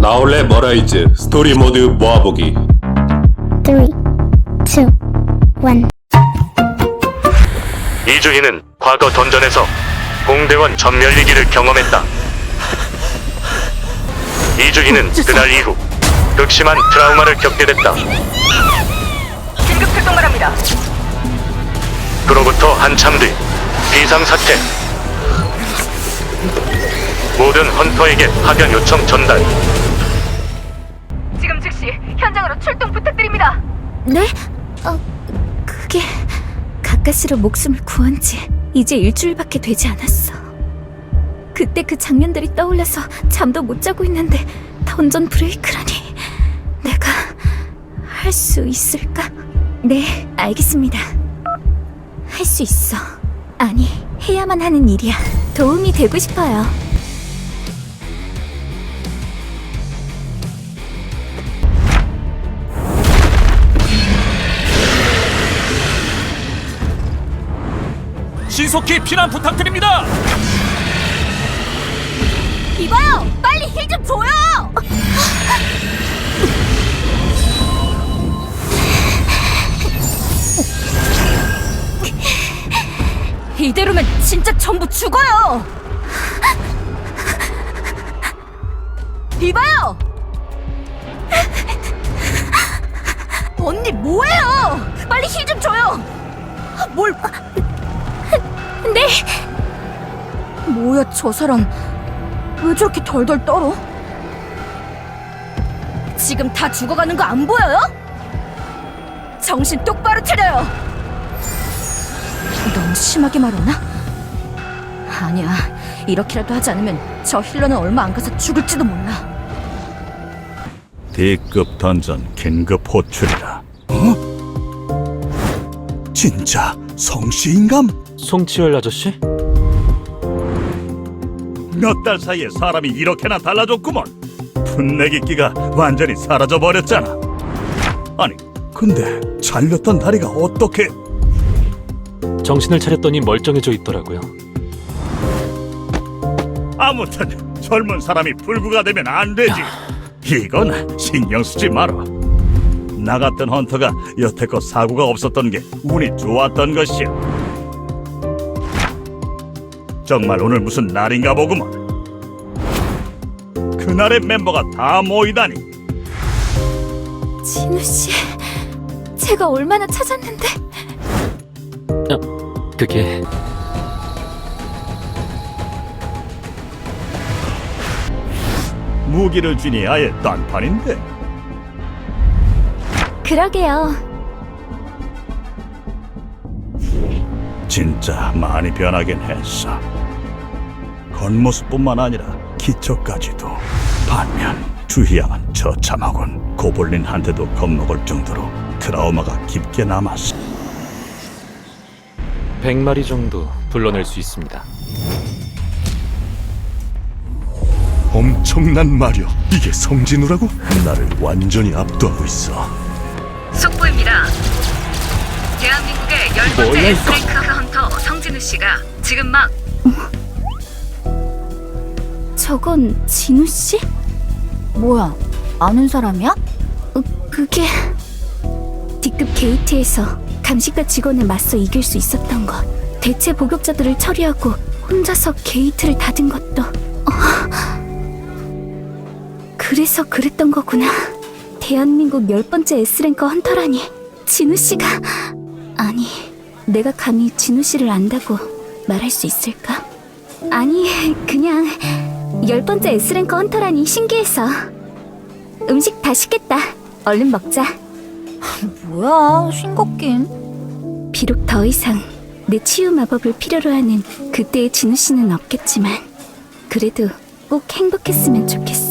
나올래 머라이즈 스토리 모드 모아보기 three, two, one. 이주희는 과거 던전에서 공대원 전멸리기를 경험했다. 이주희는 그날 이후 극심한 트라우마를 겪게 됐다. 긴급 출동 바랍니다. 그로부터 한참 뒤 비상사태 모든 헌터에게 파견 요청 전달 현장으로 출동 부탁드립니다. 네? 어, 그게 가까스로 목숨을 구한 지 이제 일주일밖에 되지 않았어. 그때 그 장면들이 떠올라서 잠도 못 자고 있는데 던전 브레이크라니. 내가 할 수 있을까? 네, 알겠습니다. 할 수 있어. 아니, 해야만 하는 일이야. 도움이 되고 싶어요. 신속히 피난 부탁드립니다. 이봐요! 빨리 힐 좀 줘요! 이대로면 진짜 전부 죽어요! 이봐요! 언니 뭐해요? 빨리 힐 좀 줘요! 뭘... 네! 뭐야 저 사람 왜 저렇게 덜덜 떨어? 지금 다 죽어가는 거 안 보여요? 정신 똑바로 차려요! 너무 심하게 말했나? 아니야, 이렇게라도 하지 않으면 저 힐러는 얼마 안 가서 죽을지도 몰라. D급 던전 긴급 호출이다. 진짜 성씨인감? 송치열 아저씨? 몇 달 사이에 사람이 이렇게나 달라졌구먼. 풋내기기가 완전히 사라져 버렸잖아. 아니, 근데 잘렸던 다리가 어떻게 정신을 차렸더니 멀쩡해져 있더라고요. 아무튼 젊은 사람이 불구가 되면 안 되지. 이건 신경 쓰지 마라. 나 같은 헌터가 여태껏 사고가 없었던 게 운이 좋았던 것이야. 정말 오늘 무슨 날인가 보구먼. 그날의 멤버가 다 모이다니. 진우 씨, 제가 얼마나 찾았는데 그게 무기를 쥐니 아예 딴판인데. 그러게요. 진짜 많이 변하긴 했어. 겉모습뿐만 아니라 기초까지도. 반면 주희양은 처참하군. 고블린한테도 겁먹을 정도로 트라우마가 깊게 남았어. 100마리 정도 불러낼 수 있습니다. 엄청난 말이야. 이게 성진우라고? 나를 완전히 압도하고 있어. 대한민국의 열 번째 스트레이크 헌터 성진우 씨가 지금 막 저건 진우 씨? 뭐야, 아는 사람이야? 어, 그게 D급 게이트에서 감식대 직원을 맞서 이길 수 있었던 것. 대체 복역자들을 처리하고 혼자서 게이트를 닫은 것도. 어. 그래서 그랬던 거구나. 대한민국 열 번째 S랭커 헌터라니. 진우 씨가 아니, 내가 감히 진우 씨를 안다고 말할 수 있을까? 아니, 그냥 열 번째 S랭커 헌터라니 신기해서. 음식 다 식겠다. 얼른 먹자. 뭐야, 싱겁긴. 비록 더 이상 내 치유 마법을 필요로 하는 그때의 진우 씨는 없겠지만, 그래도 꼭 행복했으면 좋겠어.